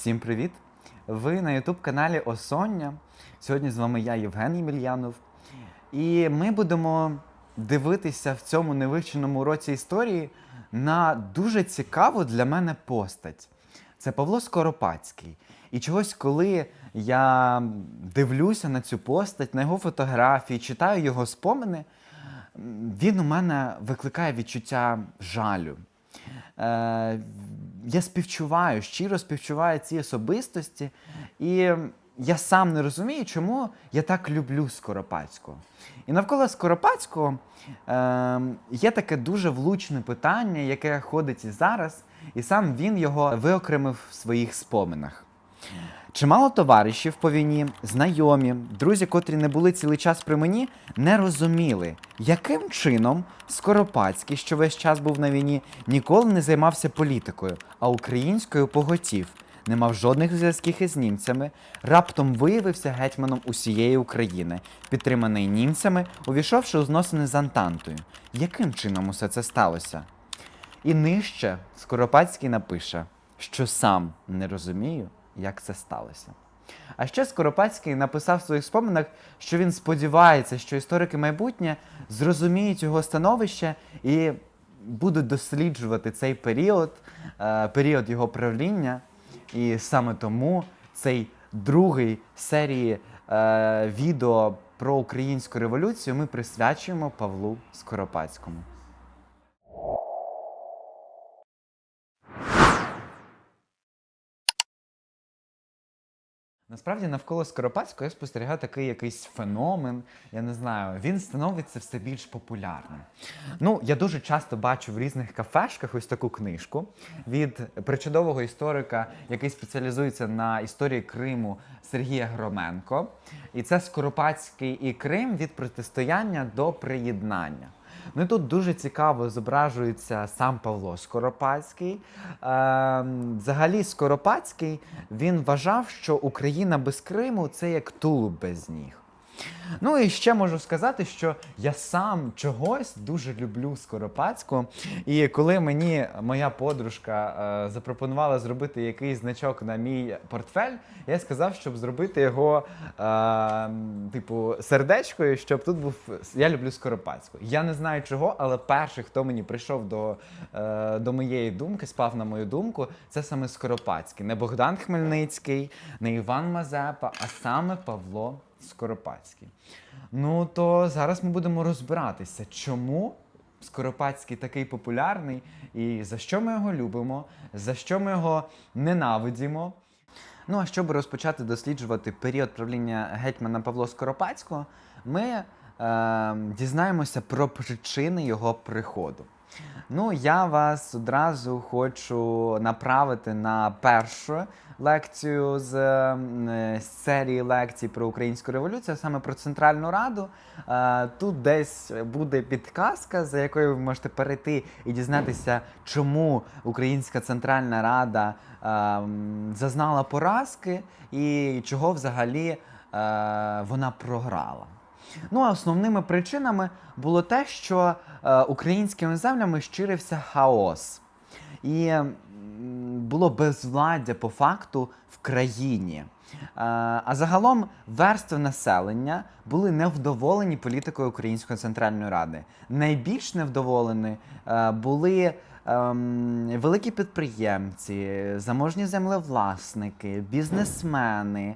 Всім привіт! Ви на youtube каналі Осоння. Сьогодні з вами я, Євген Ємельянов. І ми будемо дивитися в цьому невивченому році історії на дуже цікаву для мене постать. Це Павло Скоропадський. І чогось, коли я дивлюся на цю постать, на його фотографії, читаю його спомини, він у мене викликає відчуття жалю. Е, я співчуваю, щиро співчуваю ці особистості, і я сам не розумію, чому я так люблю Скоропадського. І навколо Скоропадського е, є таке дуже влучне питання, яке ходить і зараз, і сам він його виокремив в своїх споминах. Чимало товаришів по війні, знайомі, друзі, котрі не були цілий час при мені, не розуміли, яким чином Скоропадський, що весь час був на війні, ніколи не займався політикою, а українською поготів, не мав жодних зв'язків із німцями, раптом виявився гетьманом усієї України, підтриманий німцями, увійшовши у зносини з Антантою. Яким чином усе це сталося? І нижче Скоропадський напише, що сам не розумію, як це сталося. А ще Скоропадський написав в своїх споминах, що він сподівається, що історики майбутнє зрозуміють його становище і будуть досліджувати цей період, е, період його правління. І саме тому цей другий серії е, відео про українську революцію ми присвячуємо Павлу Скоропадському. Насправді навколо Скоропадського я спостерігаю такий якийсь феномен. Я не знаю, він становиться все більш популярним. Ну, я дуже часто бачу в різних кафешках ось таку книжку від причудового історика, який спеціалізується на історії Криму Сергія Громенко. І це Скоропадський і Крим від протистояння до приєднання. Ну і тут дуже цікаво зображується сам Павло Скоропадський. Е, взагалі, Скоропадський він вважав, що Україна без Криму це як тулуб без ніг. Ну і ще можу сказати, що я сам чогось дуже люблю Скоропадського. І коли мені моя подружка е, запропонувала зробити якийсь значок на мій портфель, я сказав, щоб зробити його е, типу сердечкою, щоб тут був я люблю Скоропадського. Я не знаю чого, але перший, хто мені прийшов до, е, до моєї думки, спав на мою думку, це саме Скоропадський. Не Богдан Хмельницький, не Іван Мазепа, а саме Павло Скоропадський. Ну то зараз ми будемо розбиратися, чому Скоропадський такий популярний і за що ми його любимо, за що ми його ненавидимо. Ну а щоб розпочати досліджувати період правління гетьмана Павла Скоропадського, ми е, дізнаємося про причини його приходу. Ну, я вас одразу хочу направити на першу лекцію з, з серії лекцій про українську революцію, саме про Центральну Раду. Е, Тут десь буде підказка, за якою ви можете перейти і дізнатися, чому Українська Центральна Рада е, зазнала поразки і чого взагалі е, вона програла. Ну а основними причинами було те, що е, українськими землями щирився хаос. І було безвладдя по факту в країні. Е, А загалом верстви населення були невдоволені політикою Української центральної ради. Найбільш невдоволені е, були ем, великі підприємці, заможні землевласники, бізнесмени,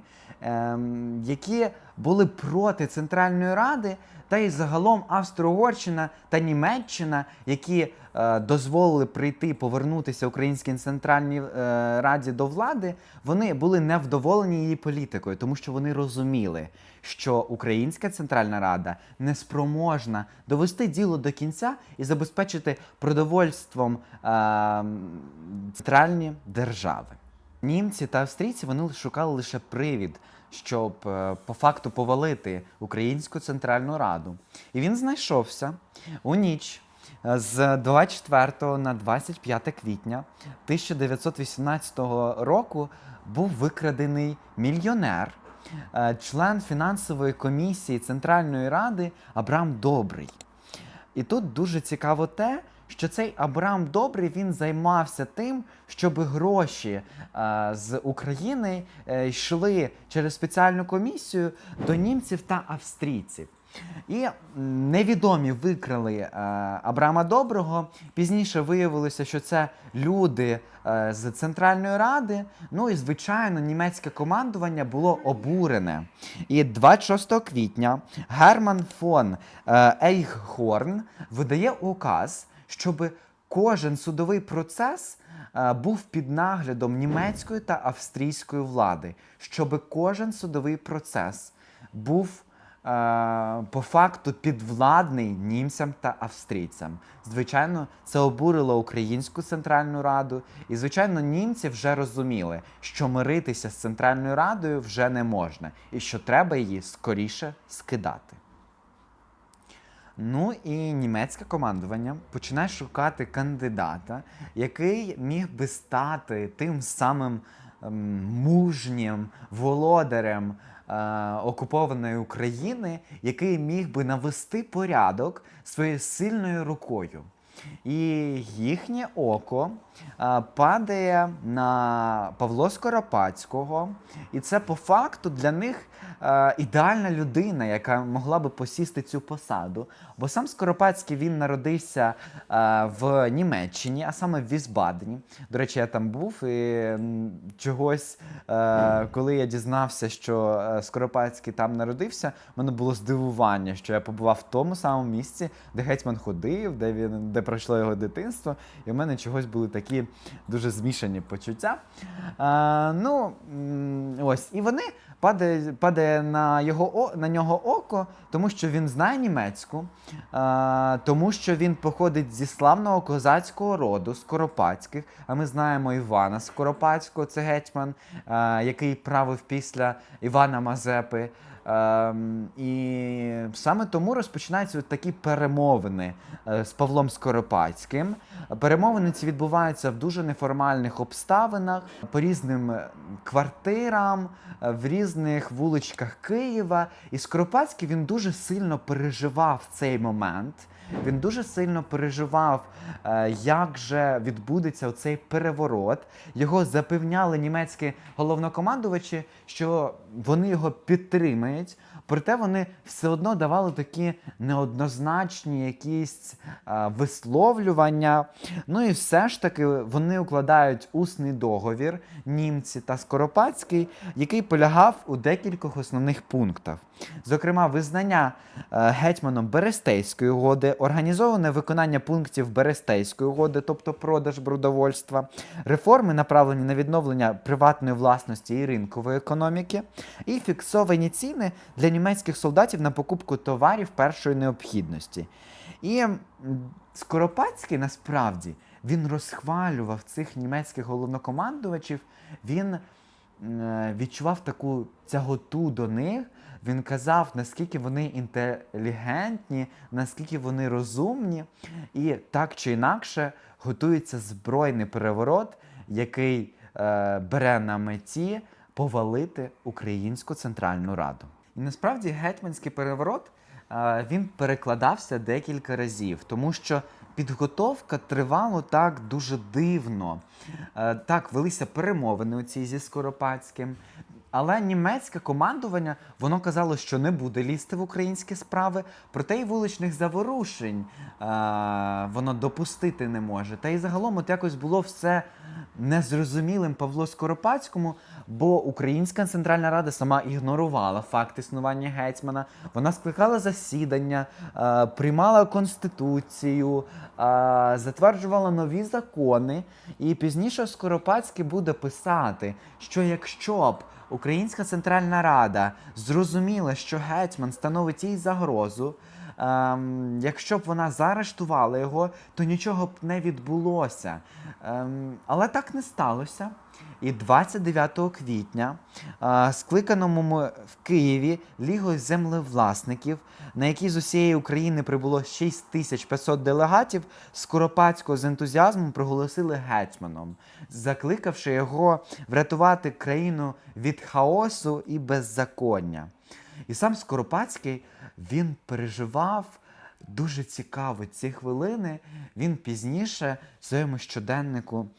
які були проти Центральної Ради, та й загалом Австро-Угорщина та Німеччина, які е, дозволили прийти повернутися Українській Центральній е, Раді до влади, вони були невдоволені її політикою, тому що вони розуміли, що Українська Центральна Рада не спроможна довести діло до кінця і забезпечити продовольством е, центральні держави. Німці та австрійці вони шукали лише привід, щоб е, по факту повалити Українську Центральну Раду. І він знайшовся у ніч е, з 24 на 25 квітня 1918 року був викрадений мільйонер, е, член фінансової комісії Центральної Ради Абрам Добрий. І тут дуже цікаво те, що цей Абрам Добрий він займався тим, щоб гроші е, з України е, йшли через спеціальну комісію до німців та австрійців. І невідомі викрали е, Абрама Доброго. Пізніше виявилося, що це люди е, з Центральної Ради. Ну і звичайно, німецьке командування було обурене. І 26 квітня Герман фон е, Ейххорн видає указ, щоб кожен судовий процес е, був під наглядом німецької та австрійської влади, щоб кожен судовий процес був е, по факту підвладний німцям та австрійцям. Звичайно, це обурило Українську Центральну Раду, і звичайно, німці вже розуміли, що миритися з Центральною Радою вже не можна, і що треба її скоріше скидати. Ну і німецьке командування починає шукати кандидата, який міг би стати тим самим ем, мужнім володарем е, окупованої України, який міг би навести порядок своєю сильною рукою. І їхнє око падає на Павло Скоропадського, і це по факту для них ідеальна людина, яка могла би посісти цю посаду. Бо сам Скоропадський він народився в Німеччині, а саме в Візбадені. До речі, я там був і чогось, коли я дізнався, що е, Скоропадський там народився, в мене було здивування, що я побував в тому самому місці, де гетьман ходив, де він де пройшло його дитинство, і в мене чогось були такі дуже змішані почуття. Е, ну, ось, і вони падає, падає на, його, на нього око, тому що він знає німецьку, е, тому що він походить зі славного козацького роду Скоропадських. А ми знаємо Івана Скоропадського, це гетьман, е, який правив після Івана Мазепи. Ем, і саме тому розпочинаються от такі перемовини е, з Павлом Скоропадським. Перемовини ці відбуваються в дуже неформальних обставинах, по різним е, квартирам, е, в різних вуличках Києва. І Скоропадський він дуже сильно переживав цей момент. Він дуже сильно переживав, як же відбудеться цей переворот. Його запевняли німецькі головнокомандувачі, що вони його підтримають. Проте вони все одно давали такі неоднозначні якісь е, висловлювання. Ну і все ж таки вони укладають усний договір німці та Скоропадський, який полягав у декількох основних пунктах. Зокрема, визнання е, гетьманом Берестейської угоди, організоване виконання пунктів Берестейської угоди, тобто продаж брудовольства, реформи, направлені на відновлення приватної власності і ринкової економіки, і фіксовані ціни для німецьких солдатів на покупку товарів першої необхідності. І Скоропадський насправді він розхвалював цих німецьких головнокомандувачів. Він відчував таку тяготу до них. Він казав, наскільки вони інтелігентні, наскільки вони розумні, і так чи інакше готується збройний переворот, який е, бере на меті повалити Українську Центральну Раду. І насправді гетьманський переворот е, він перекладався декілька разів, тому що підготовка тривала так дуже дивно. Е, так, велися перемовини у цій зі Скоропадським. Але німецьке командування воно казало, що не буде лізти в українські справи, проте й вуличних заворушень е, воно допустити не може. Та й загалом от якось було все незрозумілим Павло Скоропадському, бо Українська Центральна Рада сама ігнорувала факт існування гетьмана. Вона скликала засідання, е, приймала конституцію, е, затверджувала нові закони. І пізніше Скоропадський буде писати, що якщо б Українська Центральна Рада зрозуміла, що гетьман становить їй загрозу. Ем, якщо б вона заарештувала його, то нічого б не відбулося. Ем, але так не сталося. І 29 квітня скликаному в Києві Лігою землевласників, на якій з усієї України прибуло 6500 делегатів, Скоропадського з ентузіазмом проголосили гетьманом, закликавши його врятувати країну від хаосу і беззаконня. І сам Скоропадський він переживав дуже цікаво ці хвилини, він пізніше в своєму щоденнику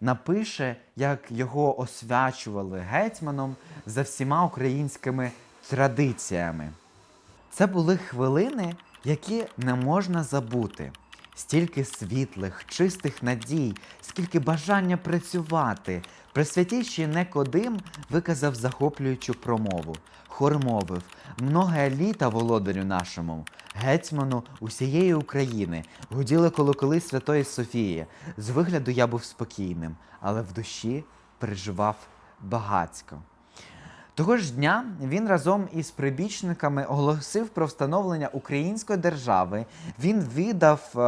напише, як його освячували гетьманом за всіма українськими традиціями. Це були хвилини, які не можна забути. Стільки світлих, чистих надій, скільки бажання працювати. Пресвятійший Некодим виказав захоплюючу промову. Хор мовив многе літа володарю нашому, гетьману усієї України, гуділи колоколи Святої Софії. З вигляду я був спокійним, але в душі переживав багацько. Того ж дня він разом із прибічниками оголосив про встановлення української держави. Він видав е,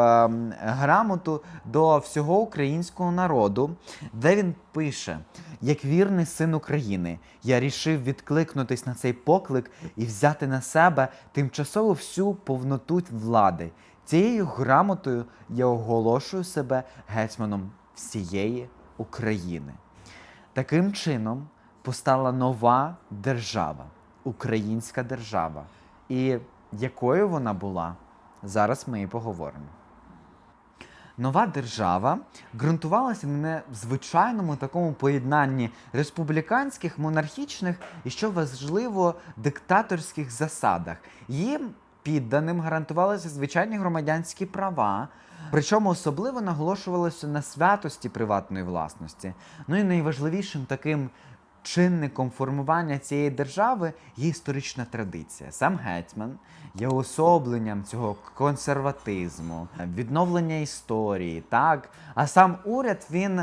грамоту до всього українського народу, де він пише: як вірний син України, я рішив відкликнутись на цей поклик і взяти на себе тимчасово всю повноту влади. Цією грамотою я оголошую себе гетьманом всієї України. Таким чином постала нова держава, українська держава. І якою вона була, зараз ми і поговоримо. Нова держава ґрунтувалася на звичайному такому поєднанні республіканських, монархічних і, що важливо, диктаторських засадах. Їм підданим гарантувалися звичайні громадянські права, причому особливо наголошувалося на святості приватної власності. Ну і найважливішим таким чинником формування цієї держави є історична традиція. Сам гетьман є особленням цього консерватизму, відновлення історії, так? А сам уряд він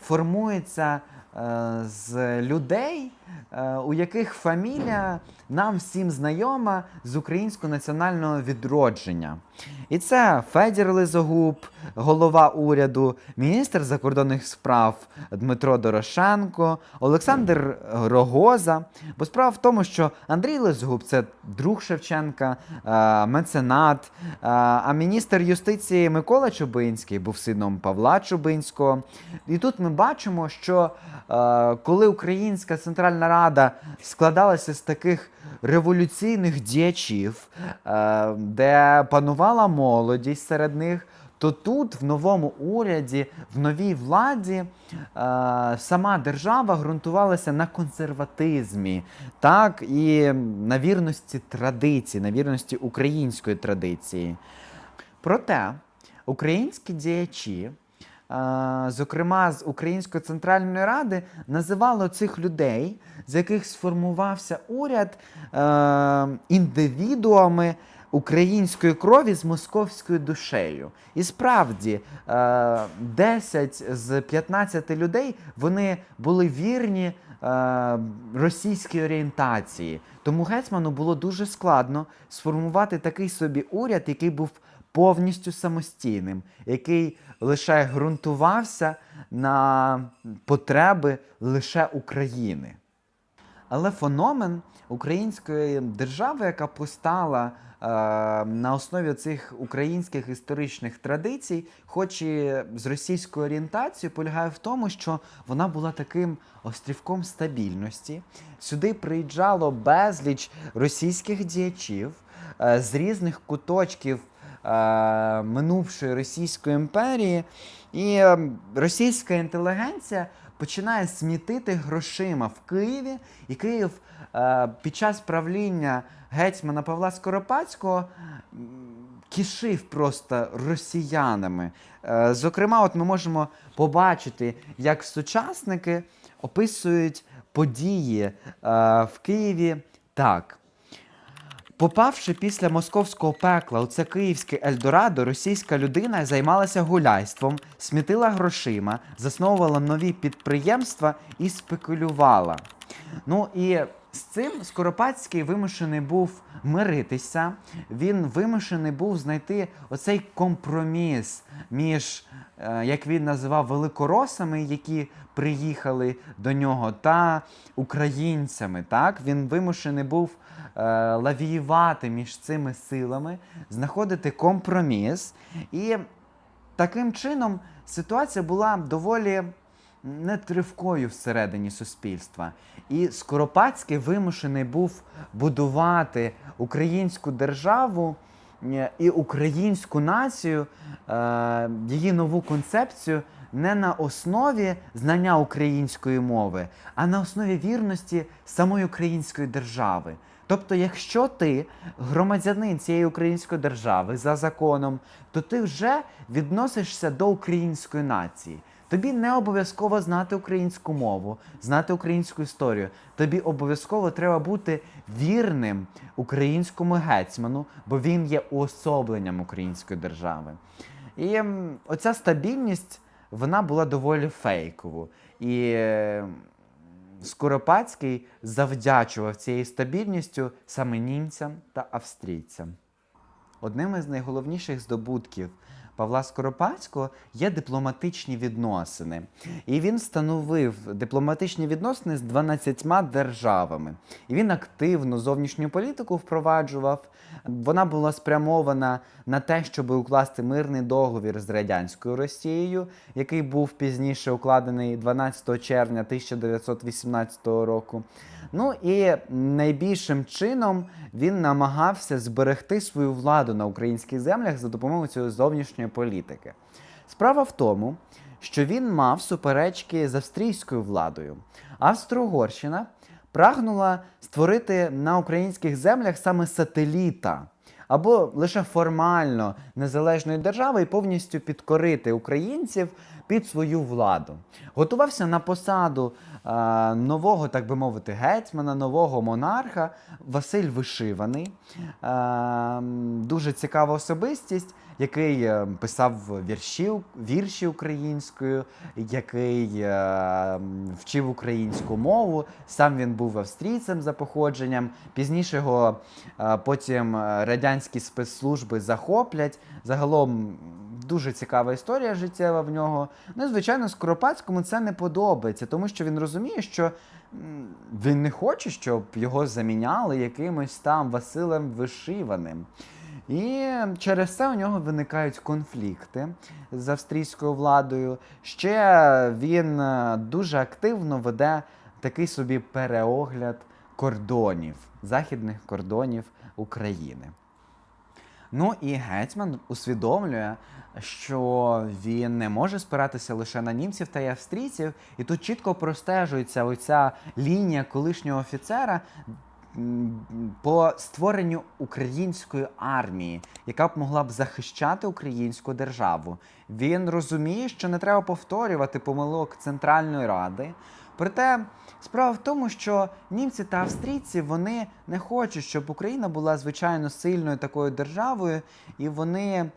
формується е, з людей, у яких фамілія нам всім знайома з українського національного відродження. І це Федір Лизогуб, голова уряду, міністр закордонних справ Дмитро Дорошенко, Олександр Рогоза. Бо справа в тому, що Андрій Лизогуб це друг Шевченка, е, меценат, е, а міністр юстиції Микола Чубинський був сином Павла Чубинського. І тут ми бачимо, що е, коли Українська Центральна Рада складалася з таких революційних діячів, е, де панувала молодість серед них. То тут, в новому уряді, в новій владі, е, сама держава ґрунтувалася на консерватизмі, так, і на вірності традиції, на вірності української традиції. Проте українські діячі, зокрема з Української центральної ради, називали цих людей, з яких сформувався уряд, е, індивідуами української крові з московською душею. І справді, е, 10 з 15 людей вони були вірні е, російській орієнтації. Тому гетьману було дуже складно сформувати такий собі уряд, який був повністю самостійним, який лише ґрунтувався на потреби лише України. Але феномен української держави, яка постала е, на основі цих українських історичних традицій, хоч і з російською орієнтацією, полягає в тому, що вона була таким острівком стабільності. Сюди приїжджало безліч російських діячів е, з різних куточків минувшої Російської імперії, і е, російська інтелігенція починає смітити грошима в Києві, і Київ е, під час правління гетьмана Павла Скоропадського м, кишив просто росіянами. Е, зокрема, от ми можемо побачити, як сучасники описують події е, в Києві так. Попавши після московського пекла у це київське Ельдорадо, російська людина займалася гуляйством, смітила грошима, засновувала нові підприємства і спекулювала. Ну і з цим Скоропадський вимушений був миритися. Він вимушений був знайти оцей компроміс між, е, як він називав, великоросами, які приїхали до нього, та українцями. Так? Він вимушений був лавіювати між цими силами, знаходити компроміс. І таким чином ситуація була доволі нетривкою всередині суспільства. І Скоропадський вимушений був будувати українську державу е, і українську націю, е, її нову концепцію не на основі знання української мови, а на основі вірності самої української держави. Тобто, якщо ти громадянин цієї української держави за законом, то ти вже відносишся до української нації. Тобі не обов'язково знати українську мову, знати українську історію. Тобі обов'язково треба бути вірним українському гетьману, бо він є уособленням української держави. І оця стабільність вона була доволі фейкову. І е, Скоропадський завдячував цією стабільністю саме німцям та австрійцям. Одним із найголовніших здобутків Павла Скоропадського є дипломатичні відносини. І він встановив дипломатичні відносини з 12 державами. І він активно зовнішню політику впроваджував. Вона була спрямована на те, щоб укласти мирний договір з радянською Росією, який був пізніше укладений 12 червня 1918 року. Ну і найбільшим чином він намагався зберегти свою владу на українських землях за допомогою цієї зовнішньої політики. Справа в тому, що він мав суперечки з австрійською владою. Австро-Угорщина прагнула створити на українських землях саме сателіта або лише формально незалежної держави і повністю підкорити українців під свою владу. Готувався на посаду е, нового, так би мовити, гетьмана, нового монарха Василь Вишиваний. Е, дуже цікава особистість, який е, писав вірші, вірші українською, який е, вчив українську мову. Сам він був австрійцем за походженням. Пізніше його е, потім е, радянські спецслужби захоплять. Загалом дуже цікава історія життєва в нього. Ну, звичайно, Скоропадському це не подобається, тому що він розуміє, що він не хоче, щоб його заміняли якимось там Василем Вишиваним. І через це у нього виникають конфлікти з австрійською владою. Ще він е, дуже активно веде такий собі переогляд кордонів, західних кордонів України. Ну і гетьман усвідомлює, що він не може спиратися лише на німців та й австрійців, і тут чітко простежується оця лінія колишнього офіцера по створенню української армії, яка б могла б захищати українську державу. Він розуміє, що не треба повторювати помилок Центральної Ради. Проте справа в тому, що німці та австрійці вони не хочуть, щоб Україна була звичайно сильною такою державою, і вони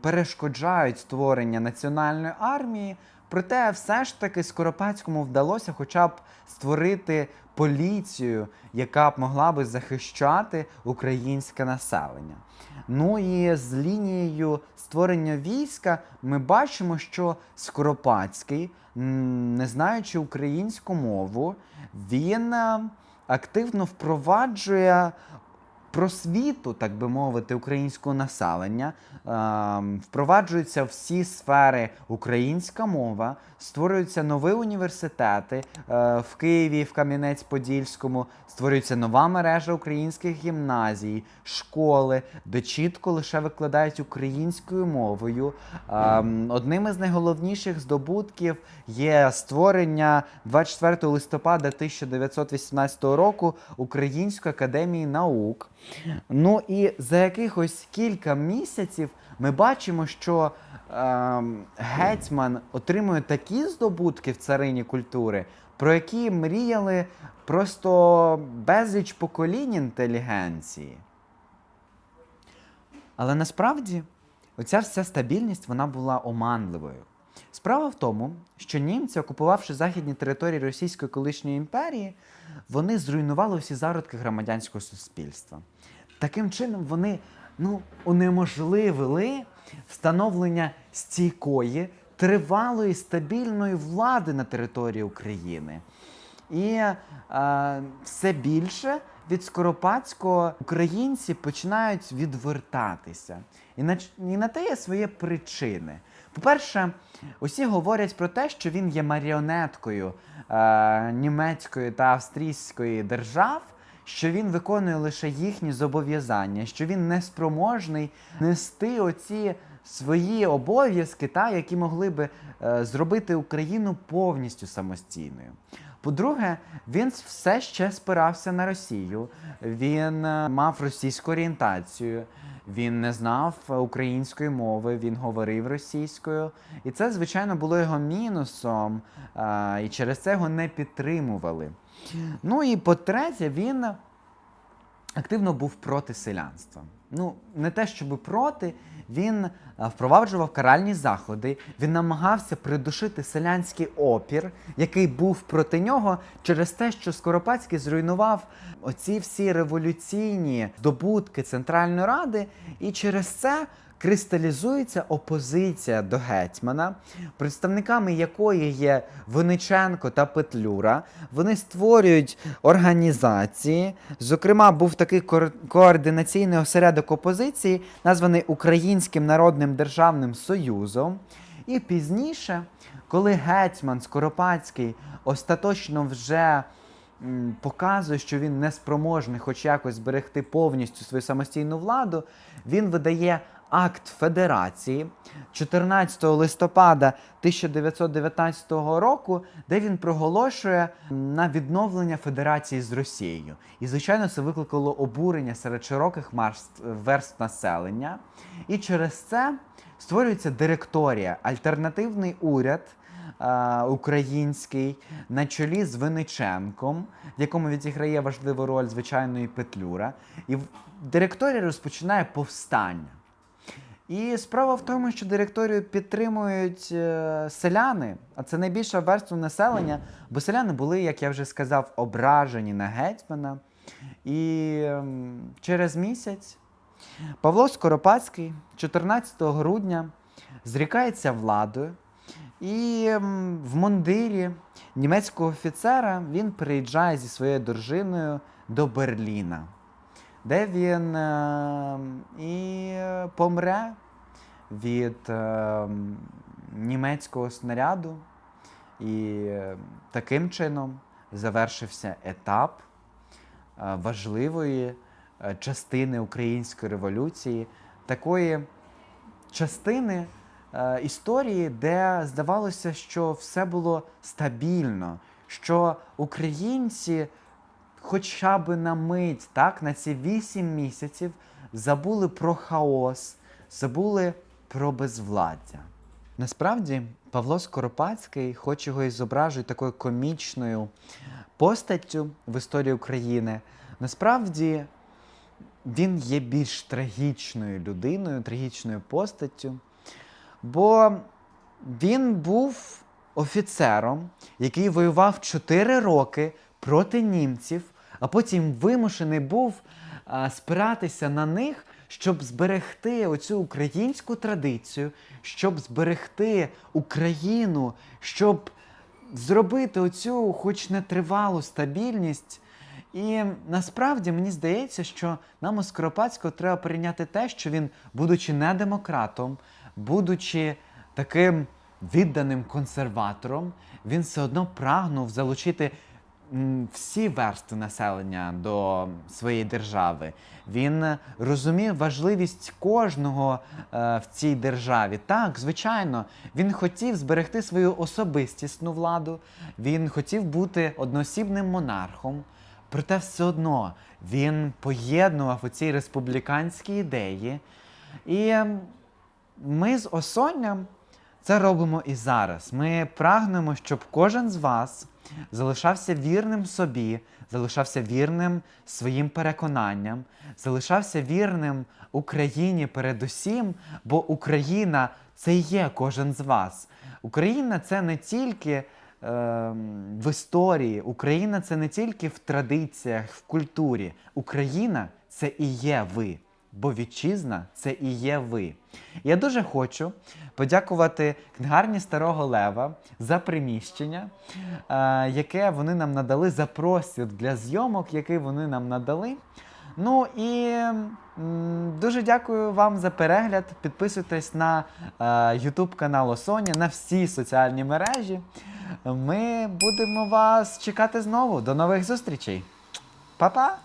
перешкоджають створення національної армії. Проте, все ж таки, Скоропадському вдалося хоча б створити поліцію, яка б могла би захищати українське населення. Ну і з лінією створення війська ми бачимо, що Скоропадський, не знаючи українську мову, він е, активно впроваджує просвіту, так би мовити, українського населення. Ем, Впроваджуються всі сфери українська мова, створюються нові університети е, в Києві, в Кам'янець-Подільському, створюється нова мережа українських гімназій, школи, де чітко лише викладають українською мовою. Ем, Одним із найголовніших здобутків є створення 24 листопада 1918 року Української академії наук. Ну і за якихось кілька місяців ми бачимо, що ем, гетьман отримує такі здобутки в царині культури, про які мріяли просто безліч поколінь інтелігенції. Але насправді оця вся стабільність вона була оманливою. Справа в тому, що німці, окупувавши західні території Російської колишньої імперії, вони зруйнували всі зародки громадянського суспільства. Таким чином, вони ну, унеможливили встановлення стійкої, тривалої, стабільної влади на території України. І е, все більше від Скоропадського українці починають відвертатися. І на, і на те є свої причини. По-перше, усі говорять про те, що він є маріонеткою е, німецької та австрійської держав, що він виконує лише їхні зобов'язання, що він неспроможний нести оці свої обов'язки, та, які могли би е, зробити Україну повністю самостійною. По-друге, він все ще спирався на Росію. Він е, мав російську орієнтацію, він не знав е, української мови, він говорив російською. І це, звичайно, було його мінусом, е, і через це його не підтримували. Ну і по-третє, він активно був проти селянства. Ну, не те, щоб проти, він е, впроваджував каральні заходи, він намагався придушити селянський опір, який був проти нього через те, що Скоропадський зруйнував оці всі революційні здобутки Центральної Ради, і через це кристалізується опозиція до гетьмана, представниками якої є Винниченко та Петлюра. Вони створюють організації. Зокрема, був такий координаційний осередок опозиції, названий Українським народним державним союзом. І пізніше, коли гетьман Скоропадський остаточно вже показує, що він неспроможний хоч якось зберегти повністю свою самостійну владу, він видає акт федерації 14 листопада 1919 року, де він проголошує на відновлення федерації з Росією. І, звичайно, це викликало обурення серед широких верств населення. І через це створюється директорія, альтернативний уряд е, український на чолі з Винниченком, в якому відіграє важливу роль, звичайно, і Петлюра. І директорія розпочинає повстання. І справа в тому, що директорію підтримують е, селяни, а це найбільша верства населення, бо селяни були, як я вже сказав, ображені на гетьмана. І ем, через місяць Павло Скоропадський 14 грудня зрікається владою, і ем, в мундирі німецького офіцера він приїжджає зі своєю дружиною до Берліна, де він ем, і е, помре від ем, німецького снаряду. І е, таким чином завершився етап е, важливої е, частини української революції, такої частини е, історії, де здавалося, що все було стабільно, що українці хоча б на мить, так, на ці вісім місяців забули про хаос, забули про безвладдя. Насправді, Павло Скоропадський, хоч його і зображують такою комічною постаттю в історії України, насправді він є більш трагічною людиною, трагічною постаттю, бо він був офіцером, який воював 4 роки проти німців, а потім вимушений був спиратися на них, щоб зберегти оцю українську традицію, щоб зберегти Україну, щоб зробити оцю, хоч нетривалу стабільність. І насправді мені здається, що нам у Скоропадського треба прийняти те, що він, будучи не демократом, будучи таким відданим консерватором, він все одно прагнув залучити всі верстви населення до своєї держави. Він розумів важливість кожного е, в цій державі. Так, звичайно, він хотів зберегти свою особистісну владу, він хотів бути одноосібним монархом. Проте все одно він поєднував оці республіканські ідеї. І ми з Осонням це робимо і зараз. Ми прагнемо, щоб кожен з вас залишався вірним собі, залишався вірним своїм переконанням, залишався вірним Україні передусім, бо Україна це є кожен з вас. Україна це не тільки ем, в історії, Україна це не тільки в традиціях, в культурі. Україна це і є ви. Бо вітчизна це і є ви. Я дуже хочу подякувати книгарні Старого Лева за приміщення, е, яке вони нам надали, за простір для зйомок, який вони нам надали. Ну і дуже дякую вам за перегляд. Підписуйтесь на е, YouTube канал Осоня, на всі соціальні мережі. Ми будемо вас чекати знову. До нових зустрічей! Па-па!